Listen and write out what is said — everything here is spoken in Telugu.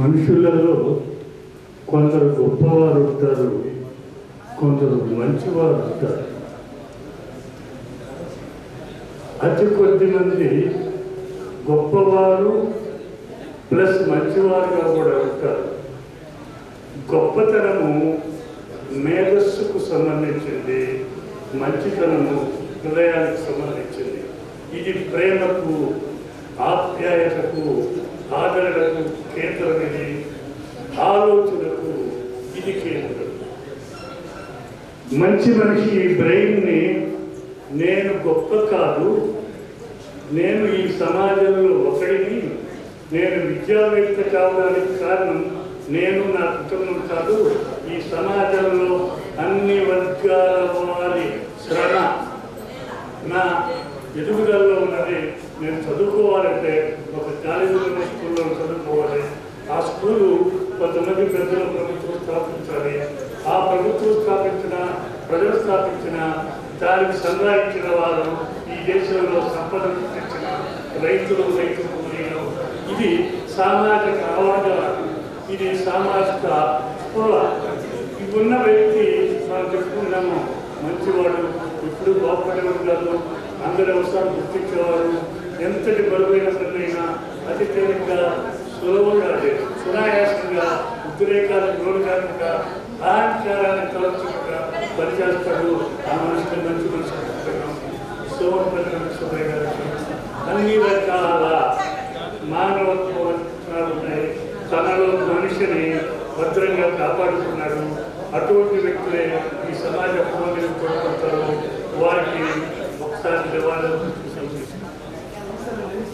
మనుషులలో కొందరు గొప్పవారు ఉంటారు కొందరు మంచివారు ఉంటారు. అతి కొద్ది మంది గొప్పవారు ప్లస్ మంచివారుగా కూడా ఉంటారు. గొప్పతనము మేధస్సుకు సంబంధించింది మంచితనము హృదయానికి సంబంధించింది. ఇది ప్రేమకు ఆప్యాయతకు ఆదరణకు కేంద్రమిది ఆలోచనకు ఇది కేంద్రం మంచి మనిషి ఈ బ్రెయిన్ని నేను గొప్ప కాదు నేను ఈ సమాజంలో ఒకడిని నేను విద్యావేత్త కావడానికి కారణం నేను నా కుటుంబం కాదు. ఈ సమాజంలో అన్ని వర్గాల వారి శ్రమ నా ఎదుగుదలలో ఉన్నది. నేను చదువుకోవాలంటే ఒక కాలేజీలో స్కూల్లో చదువుకోవాలి. ఆ స్కూలు కొంతమంది పెద్దలు ప్రభుత్వం స్థాపించాలి. ఆ ప్రభుత్వం స్థాపించిన ప్రజలు స్థాపించిన దానికి సంగ్రహించిన వారు ఈ దేశంలో సంపద సృష్టించిన రైతులు రైతు కూలీలు. ఇది సామాజిక అవగాహన ఇది సామాజిక స్పృహ. ఉన్న వ్యక్తి మనం చెప్పుకున్నాము మంచివాడు ఎప్పుడు బాగుపడే ఉంటారు అందరి అవసరాలు గుర్తించేవారు ఎంతటి బరువైన పనులైనా అతి తేలిగ్గా సులభంగా సునాయాసంగా ఉద్రేకాలకు లోను కాకుండా అహంకారాన్ని తలచుగా పనిచేస్తాడు ఆ మనిషిని మంచి మనిషి సోమపల్లి అన్ని రకాల మానవత్వ ఉన్నాయి. తనలో మనిషిని భద్రంగా కాపాడుతున్నాడు అటువంటి వ్యక్తులే ఈ సమాజ పురోగతి కోరుకుంటారు వారికి ఒకసారి నివాళులు